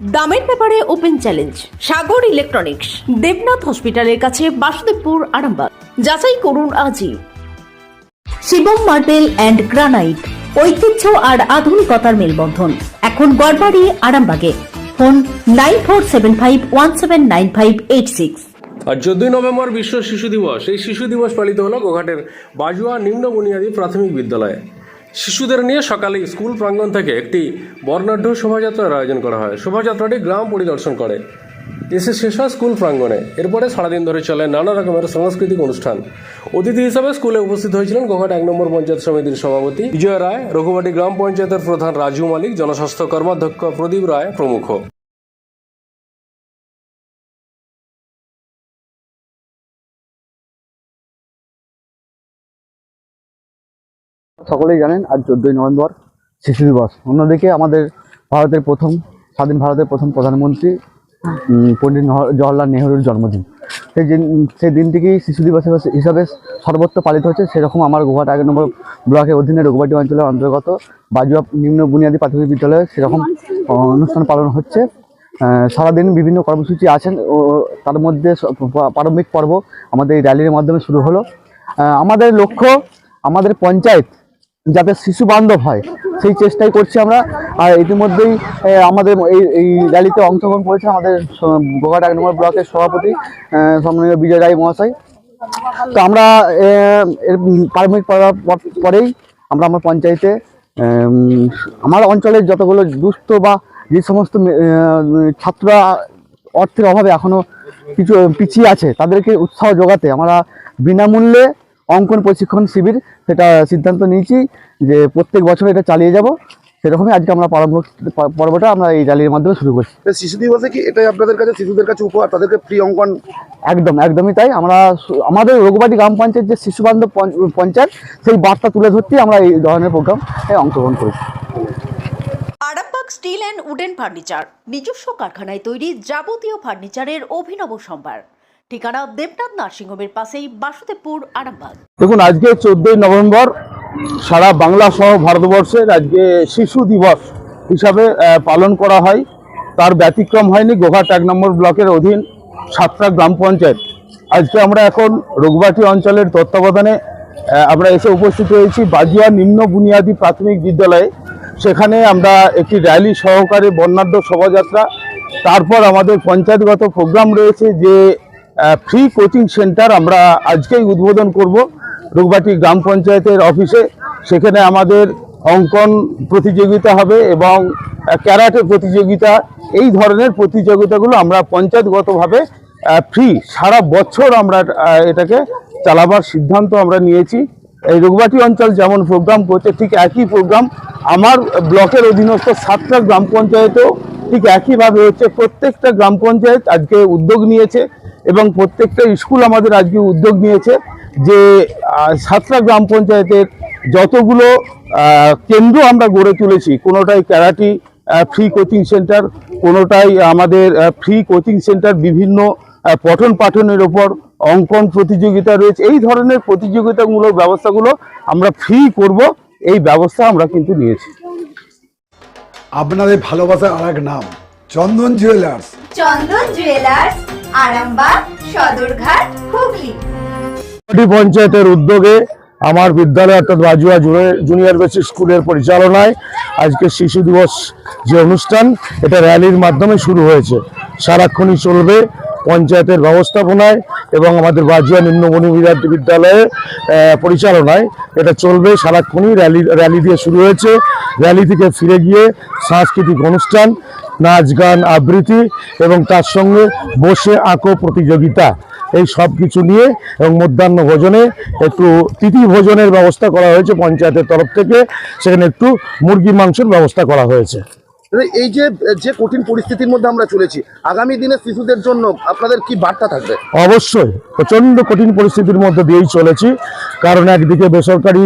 দামের ব্যাপারে open challenge, Sagar electronics, Debnath হসপিটালের কাছে বাসুদেবপুর, আরামবাগ। যাচাই করুন আজই। শিবম মার্বেল অ্যান্ড গ্রানাইট, ঐতিহ্য আর আধুনিকতার মেলবন্ধন। এখন গড়বাড়ি, আরামবাগে। Phone nine four seven five one seven nine five eight six. আর চোদ্দই নভেম্বর বিশ্ব শিশু দিবস। এই শিশু দিবস পালিত হলো গোঘাটের বাজুয়া নিম্ন বুনিয়াদী প্রাথমিক বিদ্যালয়ে। শিশুদের নিয়ে সকালে স্কুল প্রাঙ্গণ থেকে একটি বর্ণাঢ্য শোভাযাত্রার আয়োজন করা হয়। শোভাযাত্রাটি গ্রাম পরিদর্শন করে। এসে শেষ হয় স্কুল প্রাঙ্গণে। এরপরে সারাদিন ধরে চলে নানা রকমের সাংস্কৃতিক অনুষ্ঠান। অতিথি হিসাবে স্কুলে উপস্থিত হয়েছিলেন গোহাট এক নম্বর পঞ্চায়েত সমিতির সভাপতি বিজয় রায়, রঘুবাটি গ্রাম পঞ্চায়েতের প্রধান রাজু মালিক, জনস্বাস্থ্য কর্মাধ্যক্ষ প্রদীপ রায় প্রমুখ। সকলেই জানেন আজ চোদ্দই নভেম্বর শিশু দিবস। অন্যদিকে আমাদের ভারতের প্রথম, স্বাধীন ভারতের প্রথম প্রধানমন্ত্রী পণ্ডিত জওয়াহরলাল নেহরুর জন্মদিন। সেই দিন, সেই দিনটিকেই শিশু দিবস হিসাবে সর্বত্র পালিত হচ্ছে। সেরকম আমার গোঘাট এক নম্বর ব্লকের অধীনে রঘুবাটি অঞ্চলের অন্তর্গত বাজুয়া নিম্ন বুনিয়াদী প্রাথমিক বিদ্যালয়ে সেরকম অনুষ্ঠান পালন হচ্ছে। সারাদিন বিভিন্ন কর্মসূচি আছেন ও তার মধ্যে প্রারম্ভিক পর্ব আমাদের এই র্যালির মাধ্যমে শুরু হলো। আমাদের লক্ষ্য, আমাদের পঞ্চায়েত যাতে শিশু বান্ধব হয়। সেই চেষ্টাই করছি আমরা। আর ইতিমধ্যেই আমাদের এই এই র্যালিতে অংশগ্রহণ করেছে আমাদের গোঘাট এক নম্বর ব্লকের সভাপতি সম্মানীয় বিজয় রায় মহাশয়। তো আমরা এ, এর প্রাথমিক পড়ার পর- পরেই আমরা আমার পঞ্চায়েতে আমার অঞ্চলের যতগুলো দুস্থ বা যে সমস্ত ছাত্ররা অর্থের অভাবে এখনও কিছু পিছিয়ে আছে তাদেরকে উৎসাহ যোগাতে আমরা বিনামূল্যে অঙ্কন প্রশিক্ষণ শিবির সেটা সিদ্ধান্ত নিয়েছি যে প্রত্যেক বছর এটা চালিয়ে যাব। সেরকমই আজকে আমরা প্রারম্ভ পর্বটা আমরা এই র্যালির মাধ্যমে শুরু করছি। শিশু দিবসে কি এটাই আপনাদের কাছে শিশুদের কাছে উপহার তাদেরকে ফ্রি অঙ্কন? একদম একদমই তাই। আমরা আমাদের রঘুবাটি গ্রাম পঞ্চায়েত যে শিশু বান্ধব পঞ্চ- পঞ্চায়েত সেই বার্তা তুলে ধরতেই আমরা এই ধরনের প্রোগ্রাম অংশগ্রহণ করেছি। Arambagh steel and wooden furniture নিজস্ব কারখানায় তৈরি যাবতীয় ফার্নিচারের অভিনব সম্ভার। ঠিকানা দেবনাথ নার্সিংহোমের পাশেই বাসুদেবপুর, আরামবাগ। দেখুন, আজকে চোদ্দই নভেম্বর সারা বাংলা সহ ভারতবর্ষের আজকে শিশু দিবস হিসাবে পালন করা হয়। তার ব্যতিক্রম হয়নি গোঘাট এক নম্বর ব্লকের অধীন সাতটা গ্রাম পঞ্চায়েত। আজকে আমরা এখন রোগবাটি অঞ্চলের তত্ত্বাবধানে আমরা এসে উপস্থিত হয়েছি বাজিয়া নিম্ন বুনিয়াদী প্রাথমিক বিদ্যালয়ে। সেখানে আমরা একটি র্যালি সহকারে বর্ণাঢ্য শোভাযাত্রা, তারপর আমাদের পঞ্চায়েতগত প্রোগ্রাম রয়েছে যে ফ্রি কোচিং সেন্টার আমরা আজকেই উদ্বোধন করব। রুগবাটি গ্রাম পঞ্চায়েতের অফিসে। সেখানে আমাদের অঙ্কন প্রতিযোগিতা হবে এবং ক্যারাটে প্রতিযোগিতা। এই ধরনের প্রতিযোগিতাগুলো আমরা পঞ্চায়েতগতভাবে ফ্রি সারা বছর আমরা এটাকে চালাবার সিদ্ধান্ত আমরা নিয়েছি। এই রঘুবাটি অঞ্চল যেমন প্রোগ্রাম করছে, ঠিক একই প্রোগ্রাম আমার ব্লকের অধীনস্থ সাতটা গ্রাম পঞ্চায়েতেও ঠিক একইভাবে হচ্ছে। প্রত্যেকটা গ্রাম পঞ্চায়েত আজকে উদ্যোগ নিয়েছে। এবং প্রত্যেকটা স্কুল আমাদের আজকে উদ্যোগ নিয়েছে যে সাতটা গ্রাম পঞ্চায়েতের যতগুলো কেন্দ্র আমরা গড়ে তুলেছি কোনোটাই ক্যারাটি ফ্রি কোচিং সেন্টার কোনোটাই আমাদের ফ্রি কোচিং সেন্টার বিভিন্ন পঠন পাঠনের ওপর অঙ্কন প্রতিযোগিতা রয়েছে। এই ধরনের প্রতিযোগিতামূলক ব্যবস্থাগুলো আমরা ফ্রি করব এই ব্যবস্থা আমরা কিন্তু নিয়েছি। আপনাদের ভালোবাসার আর এক নাম চন্দন জুয়েলার্স চন্দন জুয়েলার্স আরামবাগ, সদরঘাট, হুগলি। পঞ্চায়েতের উদ্যোগে আমার বিদ্যালয় অর্থাৎ জুনে- জুনিয়র বেসিক স্কুলের পরিচালনায় আজকে শিশু দিবস যে অনুষ্ঠান, এটা র্যালির মাধ্যমে শুরু হয়েছে। সারাক্ষণই চলবে পঞ্চায়েতের ব্যবস্থাপনায় এবং আমাদের বাজিয়া নিম্নমণি বিদ্যা- বিদ্যালয়ে পরিচালনায় এটা চলবে। সারাক্ষণই র্যালি র্যালি দিয়ে শুরু হয়েছে। র্যালি থেকে ফিরে গিয়ে সাংস্কৃতিক অনুষ্ঠান, নাচ, গান, আবৃত্তি এবং তার সঙ্গে বসে আঁকো প্রতিযোগিতা। এই সব কিছু নিয়ে এবং মধ্যাহ্ন ভোজনে একটু তিথি ভোজনের ব্যবস্থা করা হয়েছে পঞ্চায়েতের তরফ থেকে। সেখানে একটু মুরগি মাংসের ব্যবস্থা করা হয়েছে। এই যে যে কঠিন পরিস্থিতির মধ্যে আমরা চলেছি, আগামী দিনে শিশুদের জন্য আপনাদের কি বার্তা থাকবে? অবশ্যই, প্রচণ্ড কঠিন পরিস্থিতির মধ্যে দিয়েই চলেছি। কারণ একদিকে বেসরকারি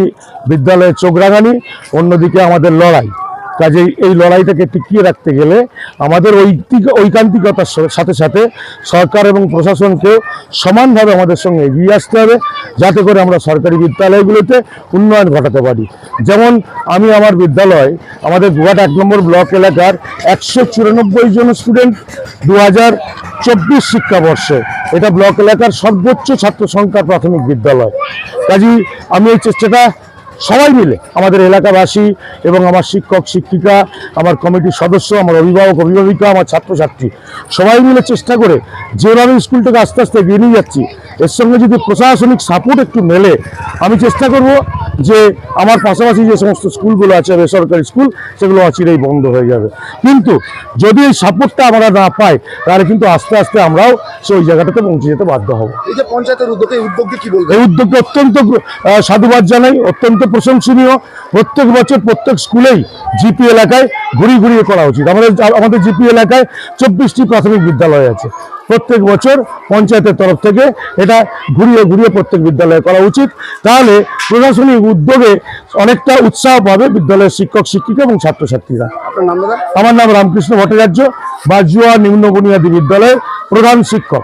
বিদ্যালয়ে চোখ রাঙানি অন্যদিকে আমাদের লড়াই। কাজেই এই লড়াইটাকে টিকিয়ে রাখতে গেলে আমাদের ঐকান্তিকতার সাথে সাথে সরকার এবং প্রশাসনকে সমানভাবে আমাদের সঙ্গে এগিয়ে আসতে হবে। যাতে করে আমরা সরকারি বিদ্যালয়গুলোতে উন্নয়ন ঘটাতে পারি। যেমন আমি আমার বিদ্যালয়, আমাদের গুয়াট এক নম্বর ব্লক এলাকার একশো চুরানব্বই জন স্টুডেন্ট দু হাজার চব্বিশ শিক্ষাবর্ষে। এটা ব্লক এলাকার সর্বোচ্চ ছাত্র সংখ্যা প্রাথমিক বিদ্যালয়। কাজী আমি এই চেষ্টাটা সবাই মিলে আমাদের এলাকাবাসী এবং আমার শিক্ষক শিক্ষিকা আমার কমিটির সদস্য আমার অভিভাবক অভিভাবিকা আমার ছাত্রছাত্রী সবাই মিলে চেষ্টা করে যেভাবে স্কুলটাকে আস্তে আস্তে এগিয়ে নিয়ে যাচ্ছি এর সঙ্গে যদি প্রশাসনিক সাপোর্ট একটু মেলে আমি চেষ্টা করব যে আমার পাশাপাশি যে সমস্ত স্কুলগুলো আছে বেসরকারি স্কুল সেগুলো অচিরেই বন্ধ হয়ে যাবে। কিন্তু যদি এই সাপোর্টটা আমরা না পাই তাহলে কিন্তু আস্তে আস্তে আমরাও সেই জায়গাটাতে পৌঁছে যেতে বাধ্য হব। এই যে পঞ্চায়েতের উদ্যোগে উদ্যোগকে কি বলবেন? এই উদ্যোগকে অত্যন্ত সাধুবাদ জানাই অত্যন্ত প্রশংসনীয়। প্রত্যেক বছর প্রত্যেক স্কুলেই জিপি এলাকায় ঘুরিয়ে ঘুরিয়ে করা উচিত। আমাদের আমাদের জিপি এলাকায় চব্বিশটি প্রাথমিক বিদ্যালয় আছে। প্রত্যেক বছর পঞ্চায়েতের তরফ থেকে এটা ঘুরিয়ে ঘুরিয়ে প্রত্যেক বিদ্যালয়ে করা উচিত। তাহলে প্রশাসনিক উদ্যোগে অনেকটা উৎসাহ পাবে বিদ্যালয়ের শিক্ষক শিক্ষিকা এবং ছাত্রছাত্রীরা। আমার নাম রামকৃষ্ণ ভট্টাচার্য বাজুয়া নিম্ন বুনিয়াদী বিদ্যালয়ের প্রধান শিক্ষক।